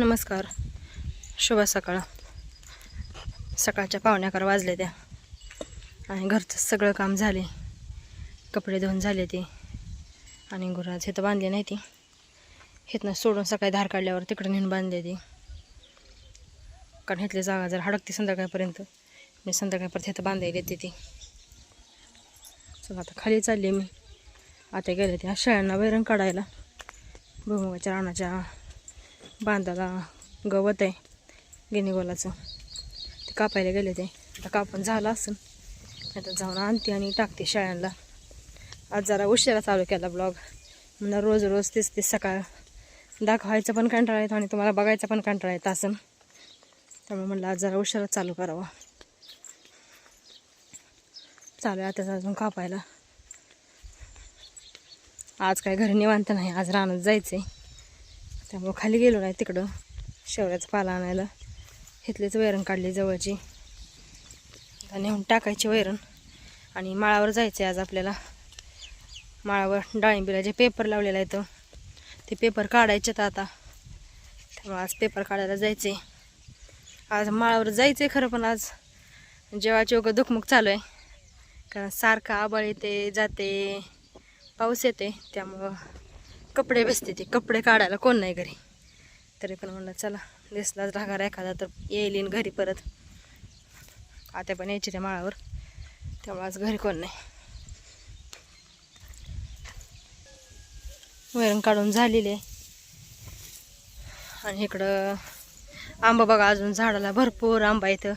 नमस्कार. शुभ सकाळ. सकाळच्या पावणे अकरा वाजले त्या आणि घरचं सगळं काम झाले. कपडे धुवून झाले ते. आणि गुराज हे तर बांधले नाही ती. हेतनं सोडून सकाळी धार काढल्यावर तिकडे नेऊन बांधले ती. कारण इथली जागा जर हडकते संध्याकाळपर्यंत मी संध्याकाळपर्यंत इथं बांधायला येते ती. चला आता खाली चालली मी. आता गेले ते शेळ्यांना वैरण काढायला. भुईमुगाच्या रानाच्या बांधाला गवत आहे गिनीगोलाचं. ते कापायला गेले ते आता कापून झालं असेल आता जाऊन आणते आणि टाकते शाळांना. आज जरा उशिरा चालू केला ब्लॉग. म्हणून रोज रोज तेच ते सकाळ दाखवायचं पण कंटाळा येतो आणि तुम्हाला बघायचा पण कंटाळा येत असं त्यामुळे म्हणलं आज जरा उशिरा चालू करावा. चालू आहे आता अजून कापायला. आज काय घरी निवांत नाही आज रानात जायचं आहे त्यामुळं खाली गेलो नाही तिकडं. शेवऱ्याचं पाला आणायला. इथलीच वैरण काढली जवळची. नेऊन टाकायची वैरण. आणि माळावर जायचं आहे आज आपल्याला. माळावर डाळिंबीला जे पेपर लावलेला आहे तो ते पेपर काढायचे तर आता. त्यामुळे आज पेपर काढायला जायचे आज माळावर जायचं आहे खरं पण आज. जेव्हाची वगैरे दुखमुख चालू आहे. कारण सारखं आबाळ येते जाते पाऊस येते. त्यामुळं कपडे बसते ते. कपडे काढायला कोण नाही घरी. तरी पण म्हणलं चला दिसलाच राहणार एखादा तर येईल घरी परत. आता पण यायची त्या माळावर. त्यामुळे आज घरी कोण नाही. वैरण काढून झालेले आणि इकडं आंबा बघा अजून झाडाला भरपूर आंबा येतं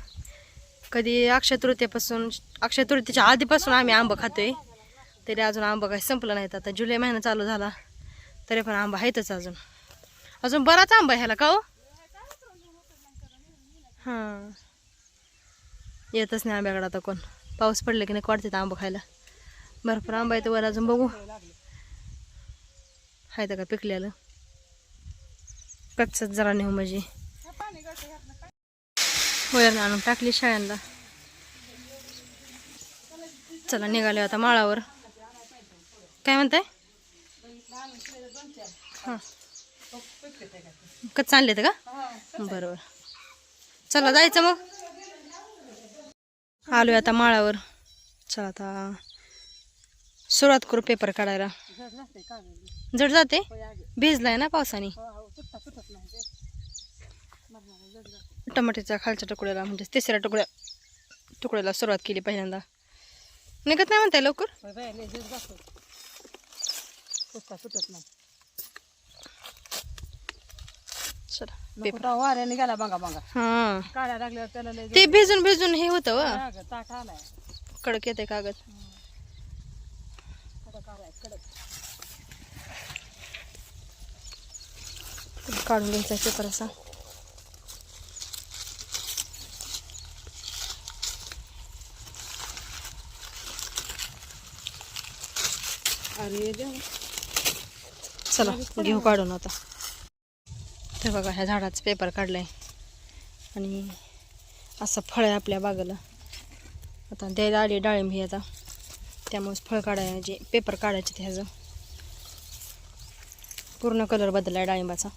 कधी अक्षय तृतीयापासून अक्षय तृतीच्या आधीपासून आम्ही आंबा खातोय. तरी अजून आंबा काही संपला नाहीत आता जुलै महिना चालू झाला. तरी पण आंबा आहेतच अजून. अजून बराच आंबा ह्याला का हो? हां. येतच नाही आंब्याकडे आता कोण. पाऊस पडले की नाही वाटते आंबा खायला? भरपूर आंबा येतो वर अजून बघू. आहे का पिकल्याला कच्चच जरा नेऊ म्हणजे. वयर आणून टाकली शाळ्यांना चला निघाले आता माळावर. काय म्हणताय? हां. कच्च आणले का? बरोबर. चला जायचं मग. आलोय आता माळावर. चला आता सुरुवात करू पेपर काढायला. जड जाते? भिजलाय ना पावसाने. टमाट्याच्या खालच्या तुकड्याला म्हणजे तिसऱ्या तुकड्या तुकड्याला सुरुवात केली पहिल्यांदा. निघत नाही म्हणताय लवकर? चला पेपर. वाऱ्याने गेला बघा बघा. हा. काढ्या लागल्यावर त्याला लय ते भिजून भिजून हे होतं व. आलाय. कडक येते कागद. कडक आलाय कडक. काढून घ्यायचा पेपर असा. अरे देवा. चला घेऊ काढून आता. ते बघा ह्या झाडाचं पेपर काढलाय. आणि असं फळ आहे आपल्या बागेला. आता द्यायला आली डाळिंब ही आता. त्यामुळेच फळ काढायचे पेपर काढायचे ते ह्याचं. पूर्ण कलर बदललाय डाळिंबाचा.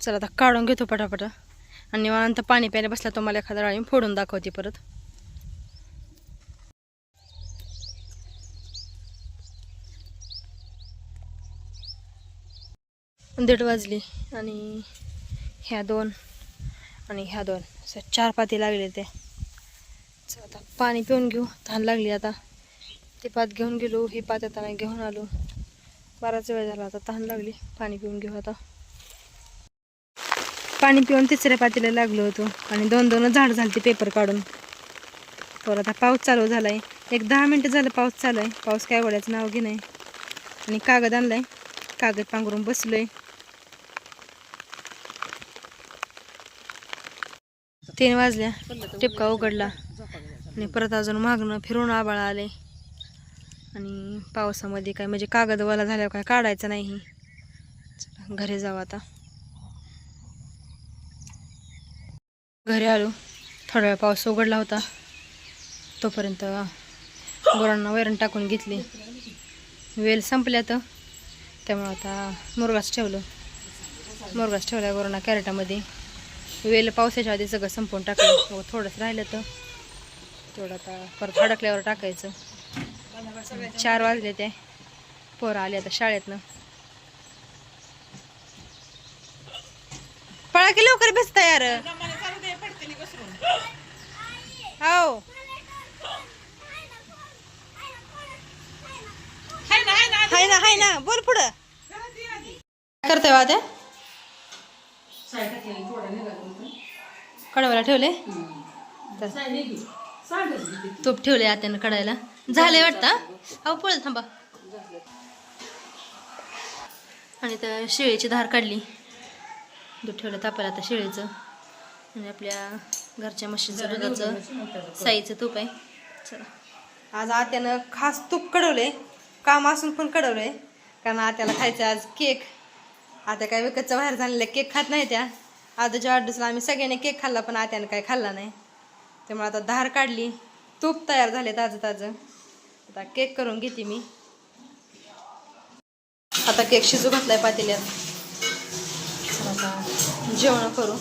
चला आता काढून घेतो पटापटा. आणि निवांत पाणी प्यायला बसला तो मला एखादा डाळिंब फोडून दाखवते परत. दीड वाजली आणि ह्या दोन आणि ह्या दोन. असं चार पाती लागले ते. आता पाणी पिऊन घेऊ. तहान लागली आता. ती पात घेऊन गेलो. ही पात आता नाही घेऊन आलो. बराच वेळ झाला आता तहान लागली. पाणी पिऊन घेऊ आता. पाणी पिऊन तिसऱ्या पातीला लागलो होतो आणि दोन दोन झाड झाली पेपर काढून. तर आता पाऊस चालू झालाय. एक दहा मिनटं झालं पाऊस चालू आहे पाऊस काय वड्याचं नाव घे नाही आणि कागद आणलाय. कागद पांघरून बसलोय. तीन वाजल्या. टिपका उघडला. आणि परत अजून मागणं फिरून आबाळ आले आणि पावसामध्ये काय म्हणजे कागद वाला झाल्यावर काय काढायचं नाही. घरी जाऊ आता. घरी आलो. थोडा वेळ पाऊस उघडला होता. तोपर्यंत गुरांना वैरण टाकून घेतली. वेल संपल्या तर त्यामुळं आता मुरगास ठेवलं. मुरगास ठेवला गुरांना कॅरेटामध्ये. वेल पावसाच्या आधी सगळं संपवून टाकलं. थोडंच राहिलं तर तेवढं आता परत अडकल्यावर टाकायचं. चार वाजले ते. पोरं आले आता शाळेतनं. पळा की लवकर बेस यार हो हाय ना हाय ना बोल पुढं वा त्या कडावाला ठेवले? तूप ठेवले आत्यानं कडायला झाले वाटतं? अहो पळ थांबा. आणि तर शेळीची धार काढली. दूध ठेवलं तापायला आता शेळीचं. आणि आपल्या घरच्या म्हशीचं दुधाचं साईचं तूप आहे. चला. आज आत्यानं खास तूप कडवलंय. काम असून पण कडवलंय. कारण आत्याला खायचं आज केक. आता काय विकतचा बाहेर झालेला केक खात नाही त्या. आताच्या वाढदिवसाला आम्ही सगळ्यांनी केक खाल्ला पण आत्यानं काय खाल्ला नाही. त्यामुळे आता धार काढली. तूप तयार झाले ताजं ताजं आता केक करून घेते मी. आता केक शिजू घातलाय पातेल्यात. आता जेवण करू.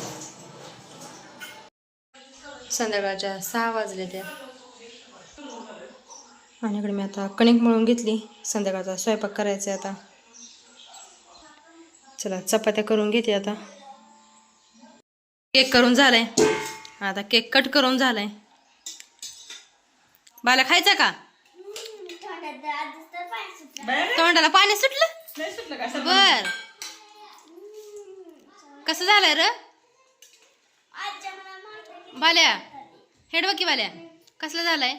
संध्याकाळच्या सहा वाजले त्या. आणि इकडे मी आता कणिक मळून घेतली. संध्याकाळचा स्वयंपाक करायचा आहे आता. चला चपात्या करून घेते आता. केक करून झालाय. आता केक कट करून झालाय. बाला खायचा का? तोंडाला पाणी सुटलं? बर. कसं झालंय र? बाल्या हेड की बाल्या. कसलं झालंय?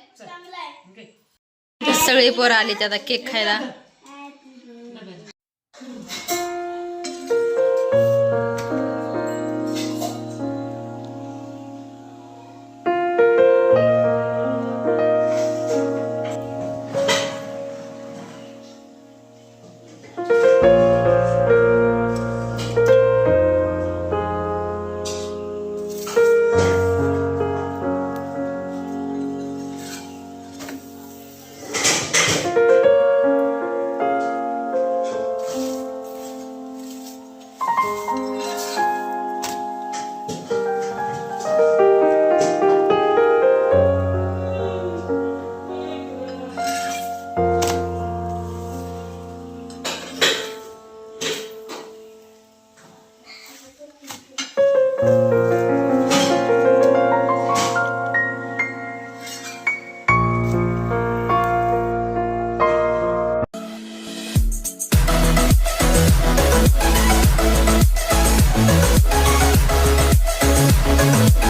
सगळे पोरं आले ते आता केक खायला.